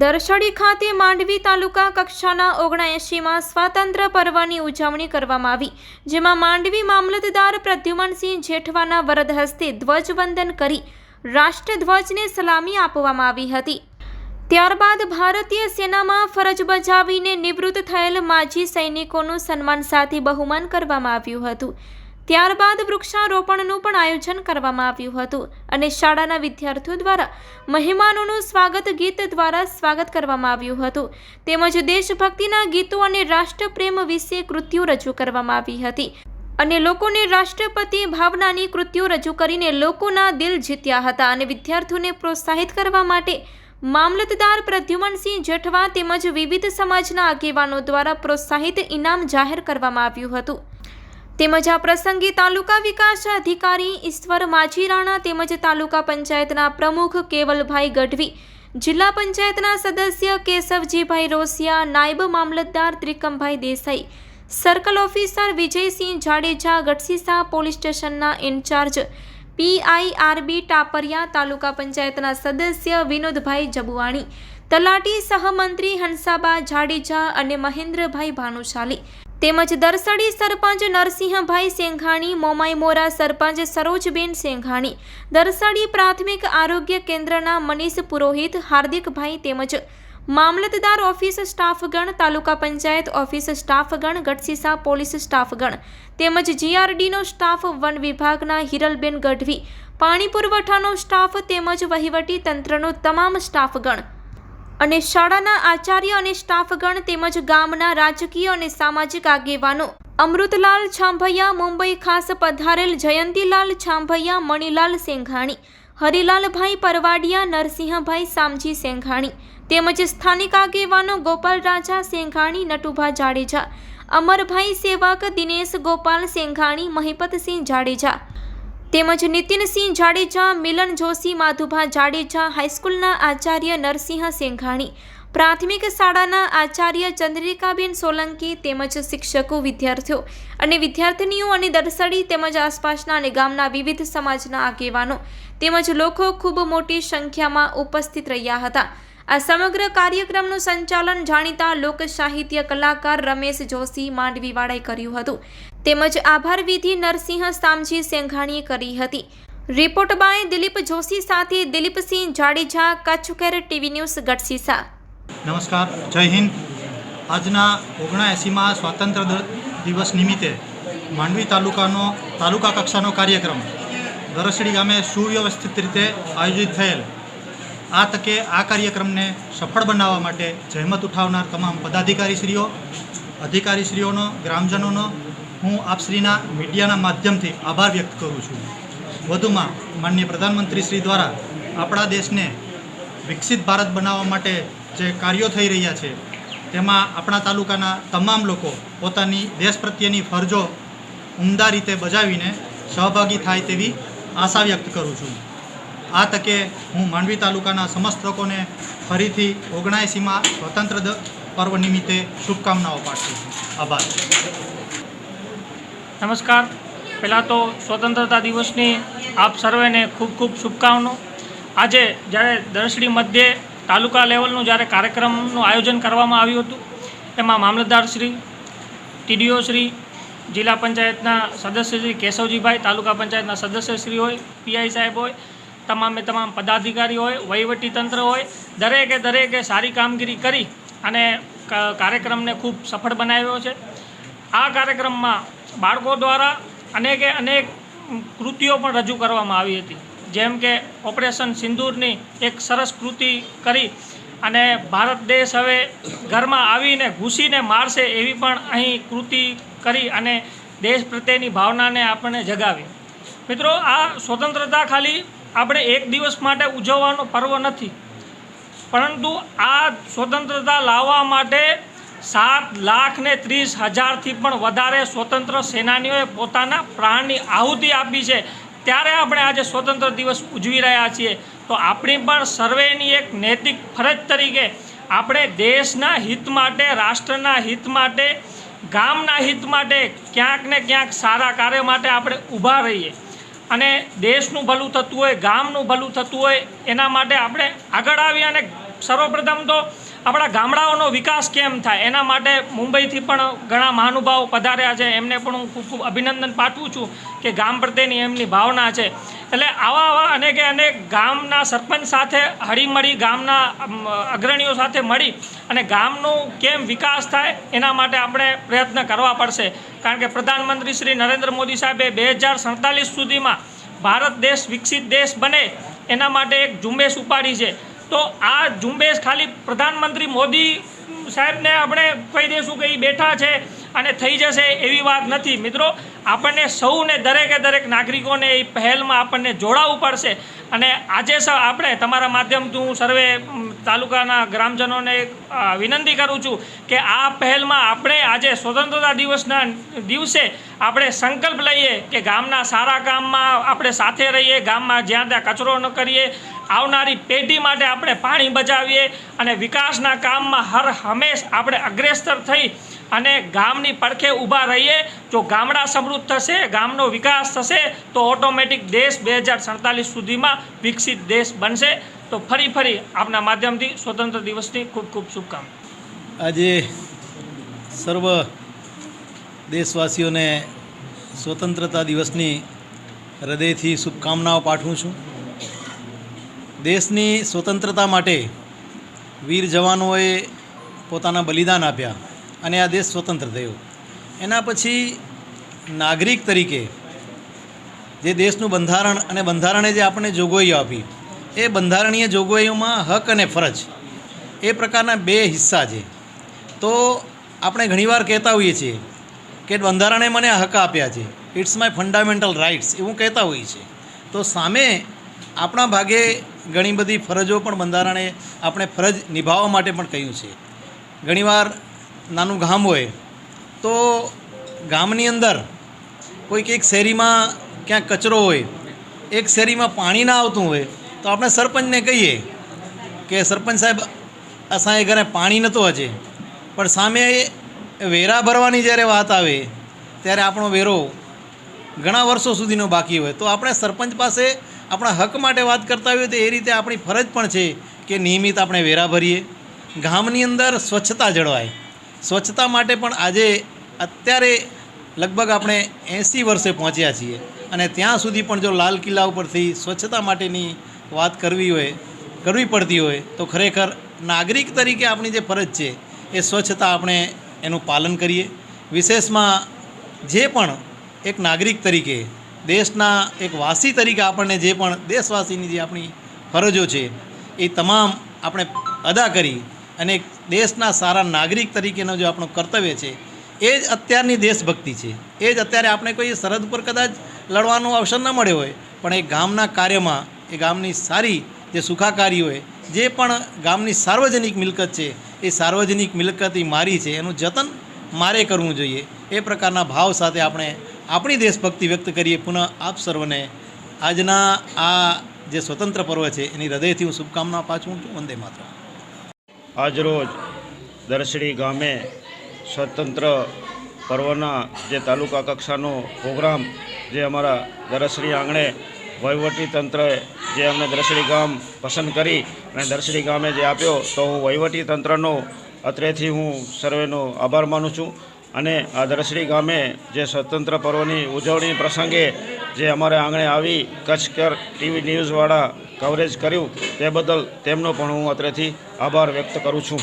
દરસડી ખાતે માંડવી તાલુકા કક્ષાના ઓગણએંશીમાં સ્વાતંત્ર્ય પર્વની ઉજવણી કરવામાં આવી, જેમાં માંડવી મામલતદાર પ્રદ્યુમનસિંહ જેઠવાના વરદ હસ્તે ધ્વજવંદન કરી રાષ્ટ્રધ્વજને સલામી આપવામાં આવી હતી. ત્યારબાદ ભારતીય સેનામાં ફરજ બજાવીને નિવૃત્ત થયેલ માજી સૈનિકોનું સન્માન સાથે બહુમાન કરવામાં આવ્યું હતું. ત્યારબાદ વૃક્ષારોપણનું પણ આયોજન કરવામાં આવ્યું હતું અને શાળાના વિદ્યાર્થીઓ દ્વારા મહેમાનોનું સ્વાગત ગીત દ્વારા સ્વાગત કરવામાં આવ્યું હતું. તેમજ દેશભક્તિના ગીતો અને રાષ્ટ્રપ્રેમ વિશે કૃતિઓ રજૂ કરવામાં આવી હતી અને લોકોને રાષ્ટ્રપતિ ભાવનાની કૃતિઓ રજૂ કરીને લોકોના દિલ જીત્યા હતા અને વિદ્યાર્થીઓને પ્રોત્સાહિત કરવા માટે મામલતદાર પ્રદ્યુમનસિંહ જેઠવા તેમજ વિવિધ સમાજના આગેવાનો દ્વારા પ્રોત્સાહિત ઇનામ જાહેર કરવામાં આવ્યું હતું. તેમજ આ પ્રસંગે તાલુકા વિકાસ અધિકારી ઈશ્વર માજીરાણા તેમજ તાલુકા પંચાયતના પ્રમુખ કેવલભાઈ ગઢવી, જિલ્લા પંચાયતના સદસ્ય કેશવજીભાઈ રોસિયા, નાયબ મામલતદાર Trikambhai Desai, circle officer Vijaysinh Jadeja, Gadhsisa police સ્ટેશનના in charge P I R B Tapariya, taluka પંચાયતના સદસ્ય વિનોદભાઈ જબુવાણી, તલાટી સહમંત્રી હંસાબા જાડેજા અને મહેન્દ્રભાઈ ભાનુશાલી તેમજ દરસડી સરપંચ નરસિંહભાઈ સેંઘાણી મોમાઈમોરા સરપંચ સરોજબેન સેંઘાણી, દરસડી પ્રાથમિક આરોગ્ય કેન્દ્રના મનીષ પુરોહિત, હાર્દિકભાઈ તેમજ મામલતદાર ઓફિસ સ્ટાફગણ, તાલુકા પંચાયત ઓફિસ સ્ટાફગણ ગઢસીસા પોલીસ સ્ટાફગણ તેમજ જીઆરડીનો સ્ટાફ વન વિભાગના હિરલબેન ગઢવી, પાણી પુરવઠાનો સ્ટાફ તેમજ વહીવટી તંત્રનો તમામ સ્ટાફગણ અને શાળાના આચાર્ય અને સ્ટાફગણ તેમજ ગામના રાજકીય અને સામાજિક આગેવાનો અમૃતલાલ છાંભૈયા, મુંબઈ ખાસ પધારેલ જયંતીલાલ છાંભૈયા, મણિલાલ સેંઘાણી, હરિલાલભાઈ પરવાડિયા, નરસિંહભાઈ સામજી સેંઘાણી તેમજ સ્થાનિક આગેવાનો ગોપાલ રાજા સેંઘાણી, નટુભા જાડેજા, અમરભાઈ સેવક દિનેશ ગોપાલ સેંઘાણી, મહિપતસિંહ જાડેજા તેમજ નીતિનસિંહ જાડેજા, મિલન જોશી, માધુભા જાડેજા, હાઈસ્કૂલના આચાર્ય નરસિંહ સેંઘાણી, પ્રાથમિક શાળાના આચાર્ય ચંદ્રિકાબેન સોલંકી તેમજ શિક્ષકો વિદ્યાર્થીઓ અને વિદ્યાર્થીનીઓ અને દરસડી તેમજ આસપાસના અને ગામના વિવિધ સમાજના આગેવાનો તેમજ લોકો ખૂબ મોટી સંખ્યામાં ઉપસ્થિત રહ્યા હતા. આ સમગ્ર કાર્યક્રમનું સંચાલન જાણીતા લોકસાહિત્ય કલાકાર રમેશ જોશી માંડવીવાળાએ કર્યું હતું. તેમજ આભાર વિધિ નરસિંહ સામજી સેંઘાણીએ કરી હતી. રિપોર્ટ બાય દિલીપ જોશી સાથે દિલીપસિંહ જાડેજા, કચ્છકેર ટીવી ન્યૂઝ ગઢસીસા નમસ્કાર, જય હિન્દ. આજના ઓગણએંસીમાં સ્વાતંત્ર્ય દિવસ નિમિત્તે માંડવી તાલુકાનો, તાલુકા કક્ષાનો કાર્યક્રમ દરસડી ગામે સુવ્યવસ્થિત રીતે આયોજિત થયેલ. આ તકે આ કાર્યક્રમને સફળ બનાવવા માટે જહેમત ઉઠાવનાર તમામ પદાધિકારીશ્રીઓ, અધિકારીશ્રીઓનો, ગ્રામજનોનો હું આપશ્રીના મીડિયાના માધ્યમથી આભાર વ્યક્ત કરું છું. વધુમાં, માનનીય પ્રધાનમંત્રી શ્રી દ્વારા આપણા દેશને વિકસિત ભારત બનાવવા માટે જે કાર્યો થઈ રહ્યા છે, તેમાં આપણા તાલુકાના તમામ લોકો પોતાની દેશ પ્રત્યેની ફરજો ઉમદા રીતે બજાવીને સહભાગી થાય તેવી આશા વ્યક્ત કરું છું. આ તકે હું માંડવી તાલુકાના સમસ્ત લોકોને ફરીથી ઓગણાએંસીમાં સ્વતંત્ર પર્વ નિમિત્તે શુભકામનાઓ પાઠવું છું. આભાર. નમસ્કાર. પહેલાં તો સ્વતંત્રતા દિવસની આપ સર્વેને ખૂબ ખૂબ શુભકામનો. આજે જ્યારે દરસડી મધ્યે તાલુકા લેવલનું જ્યારે કાર્યક્રમનું આયોજન કરવામાં આવ્યું હતું, એમાં મામલતદાર શ્રી, ટીડીઓ શ્રી, જિલ્લા પંચાયતના સદસ્ય શ્રી કેશવજીભાઈ, તાલુકા પંચાયતના સદસ્ય શ્રી હોય, પીઆઈ સાહેબ હોય, તમામે તમામ પદાધિકારી હોય, વહીવટી તંત્ર હોય, દરેકે દરેકે સારી કામગીરી કરી અને કાર્યક્રમને ખૂબ સફળ બનાવ્યો છે. આ કાર્યક્રમમાં બાળકો દ્વારા અનેકે અનેક કૃતિઓ પણ રજૂ કરવામાં આવી હતી. જેમ કે ઓપરેશન સિંદૂરની એક સરસ કૃતિ કરી અને ભારત દેશ હવે ઘરમાં આવીને ઘૂસીને મારશે એવી પણ અહીં કૃતિ કરી અને દેશ પ્રત્યેની ભાવનાને આપણને જગાવી. મિત્રો, આ સ્વતંત્રતા ખાલી આપણે એક દિવસ માટે ઉજવવાનો પર્વ નથી. પરંતુ આ સ્વતંત્રતા લાવવા માટે સાત લાખ ને ત્રીસ હજારથી પણ વધારે સ્વતંત્ર સેનાનીઓએ પોતાના પ્રાણની આહુતિ આપી છે. ત્યારે આપણે આજે સ્વતંત્ર દિવસ ઉજવી રહ્યા છીએ. તો આપણી પણ સર્વેની એક નૈતિક ફરજ તરીકે આપણે દેશના હિત માટે, રાષ્ટ્રના હિત માટે, ગામના હિત માટે ક્યાંક ને ક્યાંક સારા કાર્ય માટે આપણે ઊભા રહીએ. અને દેશનું ભલું થતું હોય, ગામનું ભલું થતું હોય, એના માટે આપણે આગળ આવી અને સર્વપ્રથમ તો આપણા ગામડાઓનો વિકાસ કેમ થાય? એના માટે મુંબઈથી પણ ઘણા મહાનુભાવો પધાર્યા છે. એમને પણ હું ખૂબ ખૂબ અભિનંદન પાઠવું છું કે ગામ પ્રત્યેની એમની ભાવના છે. એટલે આવા આવા અનેકે અનેક ગામના સરપંચ સાથે હળીમળી, ગામના અગ્રણીઓ સાથે મળી અને ગામનું કેમ વિકાસ થાય એના માટે આપણે પ્રયત્ન કરવા પડશે. કારણ કે પ્રધાનમંત્રી શ્રી નરેન્દ્ર મોદી સાહેબે બે હજાર સુધીમાં ભારત દેશ વિકસિત દેશ બને એના માટે એક ઝુંબેશ ઉપાડી છે. તો આ ઝુંબેશ ખાલી પ્રધાનમંત્રી મોદી સાહેબને આપણે કહી દઈશું કે એ બેઠા છે અને થઈ જશે એવી વાત નથી. મિત્રો, આપણને સૌને દરેકે દરેક નાગરિકોને એ પહેલમાં આપણને જોડાવવું પડશે. અને આજે સર આપણે તમારા માધ્યમથી હું સર્વે તાલુકાના ગ્રામજનોને વિનંતી કરું છું કે આ પહેલમાં આપણે આજે સ્વતંત્રતા દિવસના દિવસે આપણે સંકલ્પ લઈએ કે ગામના સારા કામમાં આપણે સાથે રહીએ, ગામમાં જ્યાં ત્યાં કચરો ન કરીએ આવનારી પેઢી માટે આપણે પાણી બચાવીએ અને વિકાસના કામમાં હર હંમેશ આપણે અગ્રેસર થઈ અને ગામની પડખે ઊભા રહીએ. જો ગામડા સમૃદ્ધ થશે, ગામનો વિકાસ થશે, તો ઓટોમેટિક દેશ બે હજાર સડતાલીસ સુધીમાં વિકસિત દેશ બનશે. તો ફરી ફરી આપના માધ્યમથી સ્વતંત્ર દિવસની ખૂબ ખૂબ શુભકામના. આજે સર્વ દેશવાસીઓને સ્વતંત્રતા દિવસની હૃદયથી શુભકામનાઓ પાઠવું છું. દેશની સ્વતંત્રતા માટે વીર જવાનોએ પોતાના બલિદાન આપ્યા અને આ દેશ સ્વતંત્ર થયો. એના પછી નાગરિક તરીકે જે દેશનું બંધારણ અને બંધારણે જે આપણને જોગવાઈઓ આપી, એ બંધારણીય જોગવાઈઓમાં હક અને ફરજ એ પ્રકારના બે હિસ્સા છે. તો આપણે ઘણીવાર કહેતા હોઈએ છીએ કે બંધારણે મને હક આપ્યા છે. ઇટ્સ માય ફંડામેન્ટલ રાઇટ્સ એવું કહેતા હોઈએ છીએ. તો સામે આપણા ભાગે ઘણી બધી ફરજો પણ બંધારણે આપણે ફરજ નિભાવવા માટે પણ કહ્યું છે. ઘણીવાર નાનું ગામ હોય તો ગામની અંદર કોઈક એક શેરીમાં ક્યાંક કચરો હોય, એક શેરીમાં પાણી ના આવતું હોય, તો આપણે સરપંચને કહીએ કે સરપંચ સાહેબ અસાએ ઘરે પાણી નહોતું હજે પણ સામે વેરા ભરવાની જ્યારે વાત આવે, ત્યારે આપણો વેરો ઘણા વર્ષો સુધીનો બાકી હોય. તો આપણે સરપંચ પાસે આપણા હક માટે વાત કરતા હોઈએ તો એ રીતે આપણી ફરજ પણ છે કે નિયમિત આપણે વેરા ભરીએ. ગામની અંદર સ્વચ્છતા જળવાય. સ્વચ્છતા માટે પણ આજે અત્યારે લગભગ આપણે એંસી વર્ષે પહોંચ્યા છીએ અને ત્યાં સુધી પણ જો લાલ કિલ્લા ઉપરથી સ્વચ્છતા માટેની વાત કરવી હોય, કરવી પડતી હોય, તો ખરેખર નાગરિક તરીકે આપણી જે ફરજ છે એ સ્વચ્છતા આપણે એનું પાલન કરીએ. વિશેષમાં જે પણ એક નાગરિક તરીકે દેશના એક વાસી તરીકે આપણને જે પણ દેશવાસીની જે આપણી ફરજો છે, એ તમામ આપણે અદા કરી અને દેશના સારા નાગરિક તરીકેનો જે આપણું કર્તવ્ય છે, એ જ અત્યારની દેશભક્તિ છે. એ જ અત્યારે આપણે કોઈ સરહદ પર કદાચ લડવાનો અવસર ન મળ્યો હોય, પણ એ ગામના કાર્યમાં, એ ગામની સારી જે સુખાકારી હોય, જે પણ ગામની સાર્વજનિક મિલકત છે, એ સાર્વજનિક મિલકત એ મારી છે, એનું જતન મારે કરવું જોઈએ. એ પ્રકારના ભાવ સાથે આપણે આપણી દેશભક્તિ વ્યક્ત કરીએ પુનઃ આપ સર્વને. આજના આ જે સ્વતંત્ર પર્વ છે, એની હૃદયથી હું શુભકામના પાછું છું વંદે માત્ર આજરોજ દરસડી ગામે સ્વતંત્ર પર્વના જે તાલુકા કક્ષાનો પ્રોગ્રામ જે અમારા દરસડી આંગણે વહીવટી તંત્રએ જે અમને દરસડી ગામ પસંદ કરી અને દરસડી ગામે જે આપ્યો, તો હું વહીવટી તંત્રનો અત્રેથી હું સર્વેનો આભાર માનું છું. અને આ દરસડી ગામે જે સ્વતંત્ર પર્વની ઉજવણી પ્રસંગે જે અમારે આંગણે આવી કચ્છ કર ટીવી ન્યૂઝવાળા કવરેજ કર્યું, તે બદલ તેમનો પણ હું અત્રેથી આભાર વ્યક્ત કરું છું.